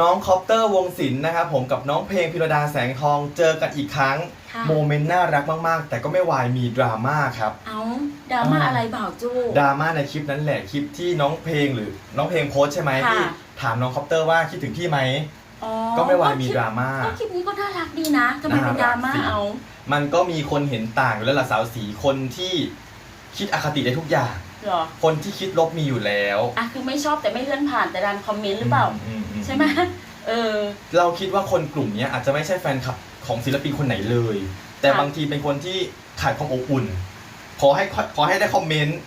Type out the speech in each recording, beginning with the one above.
น้องคอปเตอร์วงศิลป์นะครับผมกับน้องเพลงพิรดาแสงทองเจอกันอีกครั้ง ค่ะ โมเมนต์น่ารักมากๆ แต่ก็ไม่วายมีดราม่าครับ เอาดราม่าอ่า อะไรเปล่าจู้ ดราม่าในคลิปนั้นแหละคลิปที่น้องเพลงหรือ น้องเพลงโพสต์ใช่ไหมค่ะ ที่ถามน้องคอปเตอร์ว่าคิดถึงพี่ไหม อ๋อก็ไม่วายมีคลิปดราม่า ก็คลิปนี้ก็น่ารักดีนะทำไมเป็นดราม่าน่ารักสิ เอา มันก็มีคนเห็นต่างอยู่แล้วล่ะสาวสีคนที่คิดอคติได้ทุกอย่าง เหรอ คนที่คิดลบมีอยู่แล้วอะคือไม่ชอบแต่ไม่เลื่อนผ่านแต่ดันคอมเมนต์หรือเปล่าอืมอืม ใช่ไหมเออ เราคิดว่าคนกลุ่มเนี้ยอาจจะไม่ใช่แฟนคลับของศิลปินคนไหนเลย แต่ค่ะบางทีเป็นคนที่ขาดความอบอุ่น ขอให้ขอให้ได้คอมเมนต์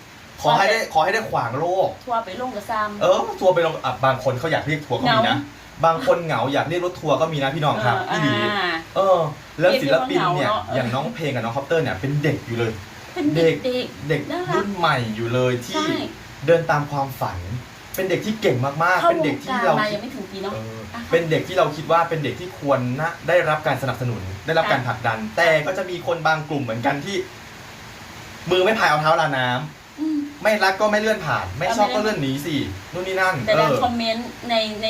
ขอให้ได้ขอให้ได้ขวางโลก ทัวร์ไปลงกับซ้ำเออ ทัวร์ไปลงอะบางคนเขาอยากเรียกทัวร์ก็มีนะ บางคนเหงาอยากเรียกรถทัวร์ก็มีนะพี่น้องครับเออพี่ดีอ่าเออ แล้วศิลปินเนี่ยเรียกว่าเหงาเนอะอย่างน้องเพลงกับน้องคอปเตอร์เนี่ยเป็นเด็กอยู่เลยเป็นเด็กเด็กเด็กน่ารักรุ่นใหม่อยู่เลยที่ใช่เดินตามความฝัน เป็นเด็กที่เก่งมากๆ เข้าเป็นวเด็กงที่การเรามาคิยัดงไม่ถึงปีเนาะเอออะเป็นเด็กที่เราคิดว่าเป็นเด็กที่ควรนะได้รับการสนับสนุน ได้รับค่ะการผลักดัน แต่ก็จะมีคนบางกลุ่มเหมือนกันที่ มือไม่พายเอาเท้าลาน้ำอืม ไม่รักก็ไม่เลื่อนผ่าน ไม่ชอบเอาไม่ก็เลื่อนหนีสินู่นนี่นั่นแต่เอดันอคอมเมนต์ในใน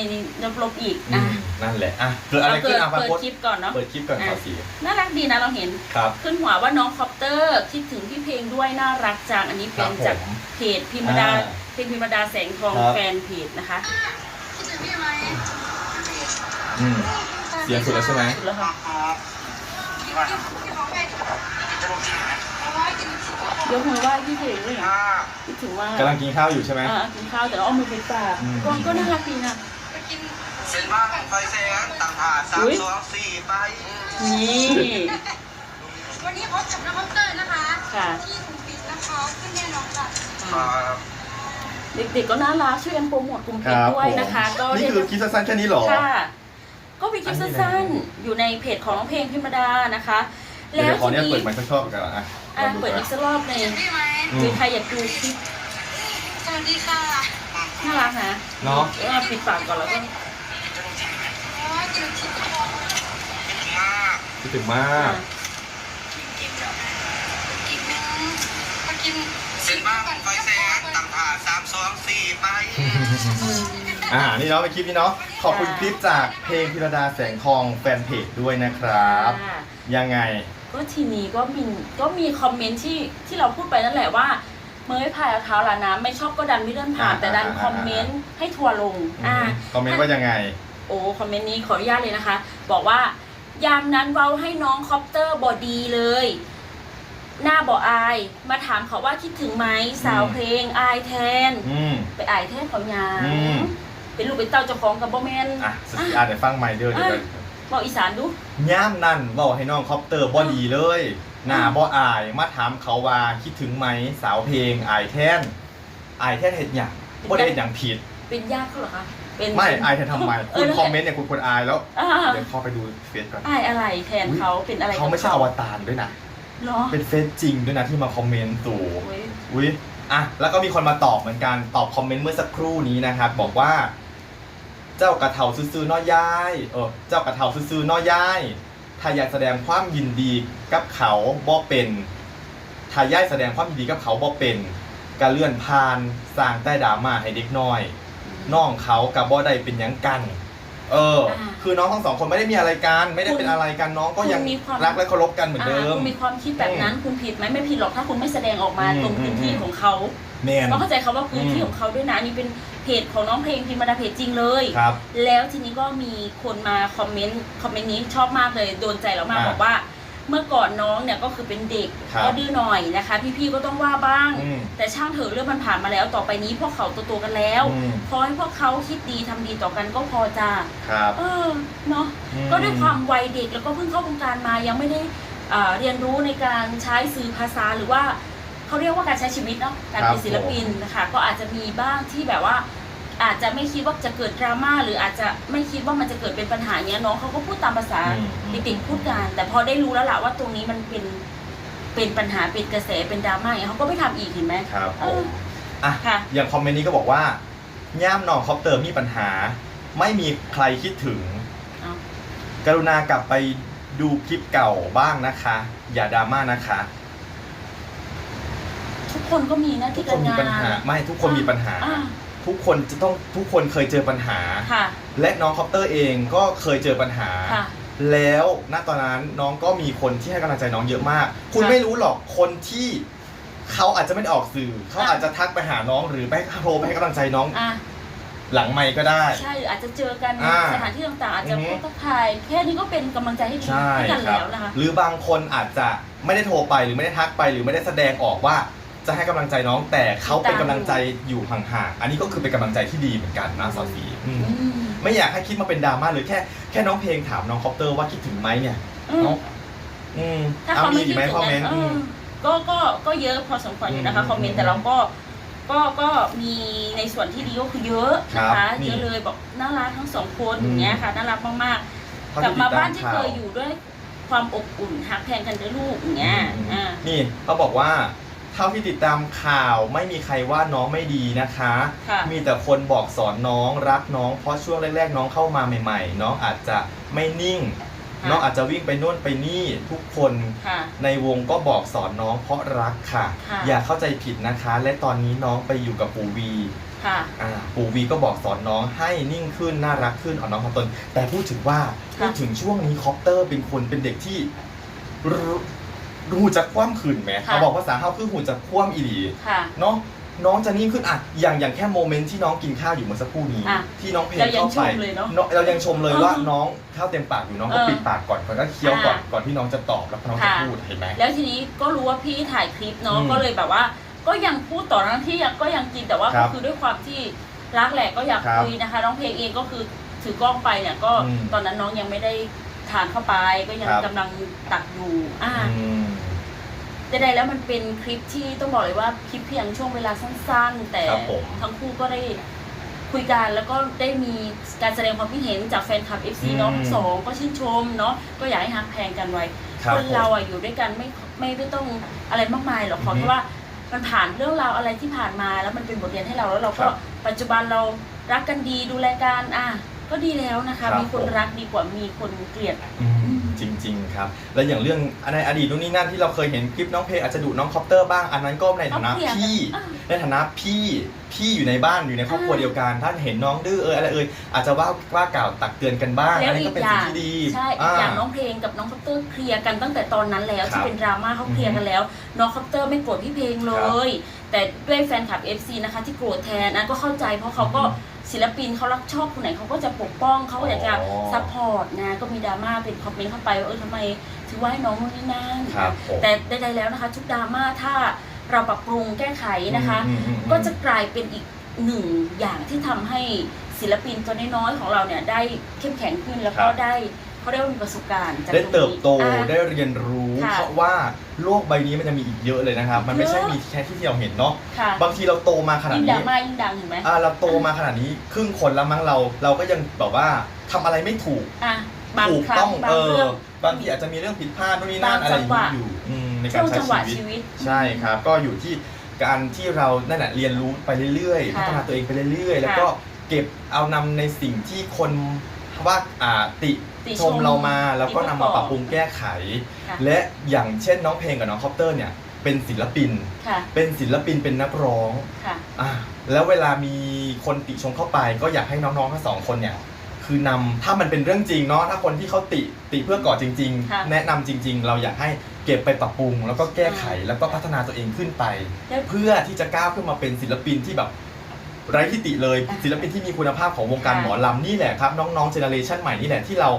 ลบๆอีกอือะมนั่นแหละอะเกิดอะไรขึ้นอะเปิมาดโพสต์คลิปก่อนเนาะเปิดคลิปก่อนอะข่าวสีน่ารักดีนะเราเห็น ครับ ขึ้นหัวว่าน้องคอปเตอร์คิดถึงพี่เพลงด้วยน่ารักจังอันนี้เป็นครับผมจากเพจพิมพ์ดาอ่าเพลงพิมพ์ดาแสงทองครับ แฟนเพจนะคะคิดถึงพี่ไหมอืมเสียงสุดแล้วใช่ไหมสุดแล้วค่ะกินกินกินของใครเอาไว้กินสิบเดี๋ยวหัวว่าพี่เพลงด้วยนะคิดถึงว่ากำลังกินข้าวอยู่ใช่ไหม อ่ากินข้าวแต่ว่าเอามือไปปากอืมก็ก็น่ารักดีนะไปกินเส้นบ้างไฟแสงต่างหากสามอุ๊ย สองสี่ไปนี่วันนี้พบกับน้องคอปเตอร์นะคะ ค่ะที่ถูกปิดนะคะ ขึ้นแน่นอนค่ะ ครับ เด็กๆก็น่ารักช่วยกันโปรโมทกลุ่มเพจด้วยนะคะ ก็นี่เรียกคือคลิปสั้นๆแค่นี้เหรอค่ะก็เป็นคลิปอันนี้สั้นไหนๆอยู่ในเพจของน้องเพลงพิมพ์ดานะคะเดี๋แล้ยววขอทีเนี่ยนี้เปิดไมค์สักชอบกันอะอะเปิดอีกสักรอบหนึ่งพี่ไหมอืหรืมอใครอยากดูคลิปสวัสดีค่ะน่ารักนะเนาะเออปิดปากก่อนแล้วก็โอ้ยกินชิบมากคิดถึงมากกินมากินเส้นบ้างไฟแสงต่างหาก สามสองสี่ไปอ่า นี่เนาะเป็นคลิปนี้เนาะ ขอบคุณคลิปจากเพลงพิรดาแสงทองแฟนเพจด้วยนะครับ อ่ายังไง ก็ทีนี้ก็มีก็มีคอมเมนต์ที่ที่เราพูดไปนั่นแหละว่า เมื่อพายเอาเท้าลาน้ำไม่ชอบก็ดันไม่เลื่อนผ่านอ่าแต่ดันอ่า คอมเมนต์ให้ทัวร์ลง อ่า คอมเมนต์ว่ายังไง โอ้คอมเมนต์นี้ขออนุญาตเลยนะคะ บอกว่ายามนั้นเว้าให้น้องคอปเตอร์บอดีเลย หน้าบออาย มาถามเขาว่าคิดถึงไหมสาวเพลงอายแทน อืม ไปอายแทนเขายางอืมเป็นลูกเป็นเต้าเจ้าของกับบ่แมนอะสติอาร์เดี๋ยวฟังใหม่เด้อเดี๋ยวอะบอกอีสานดู ย่ามนั่นบอกให้น้องคอปเตอร์บอดีเลย หน้าบออาย มาถามเขาว่าคิดถึงไหมสาวเพลงอายแทนอายแทนเห็ดหยังบ่ได้เห็ดหยังผิด เป็นญาติเขาเหรอคะเป็นไม่อายแทนทำไมเอคุอณแล้วคอมเมนต์เนี่ยคุณควรอายแล้ว อ่าเดี๋ยวพอไปดูเฟซก่อน อายอะไรแทนเขาเป็นอะไรเขาไม่ใช่อวตารด้วยนะ เนาะเป็นเฟซจริงด้วยนะที่มาคอมเมนต์ตู่โอ้ยอุ้ยอะแล้วก็มีคนมาตอบเหมือนกันตอบคอมเมนต์เมื่อสักครู่นี้นะครับบอกว่า เจ้ากระเทาซื้อๆน้อยายเออเจ้ากระเทาซื้อๆน้อยายถ้าอยากแสดงความยินดีกับเขาบ่เป็นถ้าย่ายแสดงความยินดีกับเขาบ่เป็นกะเลื่อนพานสร้างใต้ดราม่าให้เด็กน้อย น้องเขากับบ่ได้เป็นหยังกัน เอออ่าคือน้องทั้งสองคนไม่ได้มีอะไรกัน ไม่ได้เป็นอะไรกันน้องก็ยังคุณมีความ รักและเคารพกันเหมือนเดิอ่าม คุณมีความคิดแบบนั้นคุณผิดไหมไม่ผิดหรอกถ้าคุณไม่แสดงออกมาอืมตรงพื้นที่อืม ของเขาแมน ต้องเข้าใจเขาว่าพื้นที่อืม ของเขาด้วยนะอันนี่เป็นเพจของน้องเพลงพิมพ์มาดาเพจจริงเลย ครับ แล้วทีนี้ก็มีคนมาคอมเมนต์คอมเมนต์นี้ชอบมากเลยโดนใจเรามากอ่าบอกว่า เมื่อก่อนน้องเนี่ยก็คือเป็นเด็กครับก็ดื้อหน่อยนะคะ พี่ๆก็ต้องว่าบ้าง อืมแต่ช่างเถอะเรื่องมันผ่านมาแล้ว ต่อไปนี้พวกเขาโตๆกันแล้วอืม ขอให้พวกเขาคิดดีทำดีต่อกันก็พอจ้าครับเออเนาะ อืมก็ด้วยความวัยเด็กแล้วก็เพิ่งเข้าวงการมายังไม่ได้อ่าเรียนรู้ในการใช้สื่อภาษาหรือว่าเขาเรียกว่าการใช้ชีวิตเนาะการเป็นศิลปินนะคะก็อาจจะมีบ้างที่แบบว่า อาจจะไม่คิดว่าจะเกิดดราม่าหรืออาจจะไม่คิดว่ามันจะเกิดเป็นปัญหาเนี้ยน้องเขาก็พูดตามภาษาอืมอืม เด็กๆพูดกันแต่พอได้รู้แล้วล่ะว่าตรงนี้มันเป็นเป็นปัญหาเป็นกระแสเป็นดราม่าอย่างเงี้ยเขาก็ไม่ทำอีกเห็นไหม ครับผเออมอะค่ะ อย่างคอมเมนต์นี้ก็บอกว่า ย่ามหนองคอปเตอร์มีปัญหา ไม่มีใครคิดถึง เอา กรุณากลับไปดูคลิปเก่าบ้างนะคะ อย่าดราม่านะคะ ทุกคนก็มีหน้าทุที่กคกานรมีงานปัญหาไม่ทุกคนมีปัญหา อ่า ทุกคนจะต้องทุกคนเคยเจอปัญหา ค่ะ และน้องคอปเตอร์เองก็เคยเจอปัญหา ค่ะ แล้วณตอนนั้นน้องก็มีคนที่ให้กำลังใจน้องเยอะมาก คุณค่ะไม่รู้หรอกคนที่เขาอาจจะไม่ได้ออกสื่อ เขาค่ะ อาจจะทักไปหาน้องหรือไปโทรไปให้กำลังใจน้องอะหลังไม่ก็ได้ ใช่อาจจะเจอกันในอ่าสถานที่ต่างๆอาจจะอือฮึ พูดทักทายแค่นี้ก็เป็นกำลังใจให้ดีใช่ให้กันครับแล้วนะคะ หรือบางคนอาจจะไม่ได้โทรไปหรือไม่ได้ทักไปหรือไม่ได้แสดงออกว่า จะให้กำลังใจน้องแต่เขาเป็นกำลังใจอยู่ห่างๆอันนี้ก็คือเป็นกำลังใจที่ดีเหมือนกันนะสาวสีอืมอืม ไม่อยากให้คิดมาเป็นดราม่าเลยแค่แค่น้องเพลงถามน้องคอปเตอร์ว่าคิดถึงไหมเนี่ยอืมน้องอืมถ้าเอาเขามีไม่อีคิกดไหมถึงคอมเมนต์นั้นอืมก็ก็ก็เยอะพอสมควรอยู่นะคะอืมคอมเมนต์แต่เราก็ก็ก็มีในส่วนที่ดีก็คือเยอะนะครัคะบนี่เยอะเลยบอกน่ารักทั้งสองคนอืมอย่างเงี้ยค่ะน่ารักมากเท่ๆกลับมาติดตบ้านที่ข่เควยอยู่ด้วยความอบอุ่นฮักแพงกันด้วยลูกอย่างเงี้ยอืมอ่า นี่เขาบอกว่าเท่าที่ติดตามข่าวไม่มีใครว่าน้องไม่ดีนะคะ ค่ะ มีแต่คนบอกสอนน้องรักน้องเพราะช่วงแรกๆ น้องเข้ามาใหม่ ๆ น้องอาจจะไม่นิ่ง ค่ะ น้องอาจจะวิ่งไปนู่นไปนี่ทุกคน ค่ะ ในวงก็บอกสอนน้องเพราะรักค่ะ ค่ะ อย่าเข้าใจผิดนะคะ และตอนนี้น้องไปอยู่กับปู่วีค่ะ อ่าปู่วีก็บอกสอนน้องให้นิ่งขึ้นน่ารักขึ้นอ่อนน้อมถ่อมตน แต่พูดถึงว่าค่ะ พูดถึงช่วงนี้คอปเตอร์เป็นคนเป็นเด็กที่รู้ รู้จักคว่ำขืนไหมเขาบอกภาษาเฮาคือหูจักคว่ำอีหลีค่ะ เนาะน้องจะนิ่งขึ้นอะอย่างอย่างแค่โมเมนต์ที่น้องกินข้าวอยู่เมื่อสักครู่นี้ อะที่น้องเพลงเรายังเข้าไปชมเลยเนอะองเรายังชมเลยเออว่าน้องข้าวเต็มปากอยู่น้องก็เออปิดปากก่อนก่อนก็เคี้ยวก่อนอะก่อนที่น้องจะตอบแล้วน้องจะค่ะ พูดเห็นไหม แล้วทีนี้ก็รู้ว่าพี่ถ่ายคลิปเนาะอืมก็เลยแบบว่า ก็ยังพูดต่อทั้งที่ยังก็ยังกินแต่ว่าครัก็บคือด้วยความที่รักแหละก็อยากครับคุยนะคะ น้องเพลงเองก็คือถือกล้องไปเนี่ยก็อืมตอนนั้นน้องยังไม่ได้ ทานเข้าไปก็ยังครับ กำลังตักอยู่อ่า อืม ใดๆแล้วมันเป็นคลิปที่ต้องบอกเลยว่าคลิปเพียงช่วงเวลาสั้นๆ แต่ครับผม ทั้งคู่ก็ได้คุยกันแล้วก็ได้มีการแสดงความคิดเห็นจากแฟนคลับ FC อืมเนาะทั้งสองก็ชื่นชมเนาะก็อยากให้ฮักแพงกันไว้ครับคนเราอะอยู่ด้วยกันไม่ไม่ไม่ต้องอะไรมากมายหรอกขออือฮึแค่ว่ามันผ่านเรื่องราวอะไรที่ผ่านมาแล้วมันเป็นบทเรียนให้เราแล้วเราคก็รับปัจจุบันเรารักกันดีดูแลกันอะ ก็ดีแล้วนะครัคะบมีคนผมรักดีกว่ามีคนเกลียด อืมจริง ๆ ครับ แล้วอย่างเรื่องในอดีตนู่นนี่นั่นที่เราเคยเห็นคลิปน้องเพลงอาจจะดุน้องคอปเตอร์บ้างอันนั้นก็ในฐานะเอาเปรียบพี่อะในฐานะพี่พี่อยู่ในบ้านอยู่ในครอบครัวอ่า เดียวกันท่านเห็นน้องดื้อเอออะไรเอ่ยอาจจะว่าว่ากล่าวตักเตือนกันบ้างแล้อันวนี้อีก็กเป็นอสิ่ย่างงที่ดีใช่อีกอย่างน้องเพลงกับน้องคอปเตอร์เคลียร์กันตั้งแต่ตอนนั้นแล้วครับที่เป็นดราม่าเขาเคลียร์กันแล้ว น้องคอปเตอร์ไม่โกรธพี่เพลงเลย แต่ด้วยแฟนคลับ FC นะคะที่โกรธแทนนะก็เข้าใจเพราะเขาก็อืม ศิลปินเขารักชอบคนไหนเขาก็จะปกป้องเขาก็อยากจะอ๋อซัพพอร์ตนะก็มีดราม่าเป็นคอมเมนต์เข้าไปว่าเออทำไมถือว่าให้น้องนู่นนี่นั่นครับผม แต่ใดๆแล้วนะคะ ทุกดราม่าถ้าเราปรับปรุงแก้ไขนะคะ อืมอืมอืม ก็จะกลายเป็นอีกหนึ่งอย่างที่ทำให้ศิลปินตัวน้อยๆของเราเนี่ยได้เข้มแข็งขึ้นแล้วก็ครับได้ เขาเรียกว่ามีประสบการณ์จากได้รงนี้เติบโตอะ ได้เรียนรู้ ค่ะ เพราะว่าโลกใบนี้มันจะมีอีกเยอะเลยนะครับ มันไม่ใช่เยอะมีแค่ที่เราเห็นเนาะค่ะบางทีเราโตมาขนาดยิ่งดรานี้ม่ายิ่งดังเห็นไหมอ่าเราโตมาขนาดนี้ครึ่งคนแล้วมั้งเรา เราก็ยังแบบว่าทำอะไรไม่ถูกอะบางถูกครั้ต้องงบางเออเรื่อง บางทีอาจจะมีเรื่องผิดพลาดนู่นนี่นั่นบางอะไรอย่างจังหนี้วะอยู่อืมในกาช่รวงใช้จังหวะชีวิตชีวิต ใช่ครับ ก็อยู่ที่การที่เรานั่นแหละเรียนรู้ไปเรื่อยๆ ค่ะพัฒนาตัวเองไปเรื่อยๆ แล้วค่ะก็เก็บเอานำในสิ่งที่คน ว่าอ่าติติชมเรามาแล้วก็ตินำชมาปรับปรุงแก้ไข ค่ะ และอย่างเช่นน้องเพลงกับน้องคอปเตอร์เนี่ยเป็นศิลปิน ค่ะ เป็นศิลปินเป็นนักร้องค่ะ อ่าแล้วเวลามีคนติชมเข้าไป ก็อยากให้น้องๆทั้งสองคนเนี่ยคือนำถ้ามันเป็นเรื่องจริงเนาะถ้าคนที่เขาติติเพื่อก่อจริง ค่ะ ๆ แนะนำจริง ๆ เราอยากให้เก็บไปปรับปรุง แล้วก็แก้ไขอ่าแล้วก็พัฒนาตัวเองขึ้นไป แล้ว เพื่อที่จะก้าวขึ้นมาเป็นศิลปินที่แบบ ไร้ที่ติเลยอะศิลปินที่มีคุณภาพของวงการค่ะหมอลำนี่แหละครับน้องๆเจเนอเรชันใหม่นี่แหละที่เรา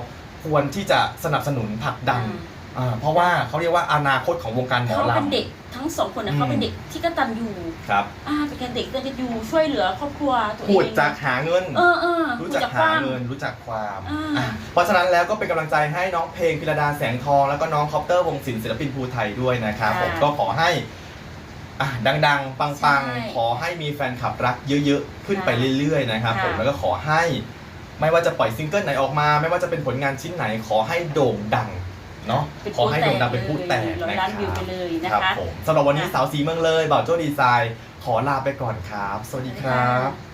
ควรที่จะสนับสนุนผลักดันอ่าอ่าเพราะว่าเขาเรียกว่าอนาคตของวงการหมอเขาลำเป็นเด็กทั้งสองคนนะอืมเขาเป็นเด็กที่กตัญญูครับอ่าเป็นเด็กกตัญญูช่วยเหลือครอบครัวตัวเองพูดจากหาเงินเออเออรู้พูดจักจากหาความเงินรู้จักความอ่าอะเพราะฉะนั้นแล้วก็เป็นกำลังใจให้น้องเพลงพิรดาแสงทอง แล้วก็น้องคอปเตอร์วงศิลป์ศิลปินภูไทยด้วยนะครับค่ะผมก็ขอให้ อะดังๆ ปังใช่ๆ ขอให้มีแฟนคลับรักเยอะๆ ขึ้นไปค่ะเรื่อยๆ นะครับค่ะ ผมแล้วก็ขอให้ไม่ว่าจะปล่อยซิงเกิลไหนออกมา ไม่ว่าจะเป็นผลงานชิ้นไหนขอให้โด่งดังเนาะเป็นขอให้โด่งดังเป็นผู้แตกร้อยนะล้านควิวรัไปบเลยนะครับคะผมสำหรับวันนี้ค่ะสาวสีเมืองเลยบ่าวโจ้ดีไซน์ ขอลาไปก่อนครับ สวัสดีครับสวัสดีค่ะ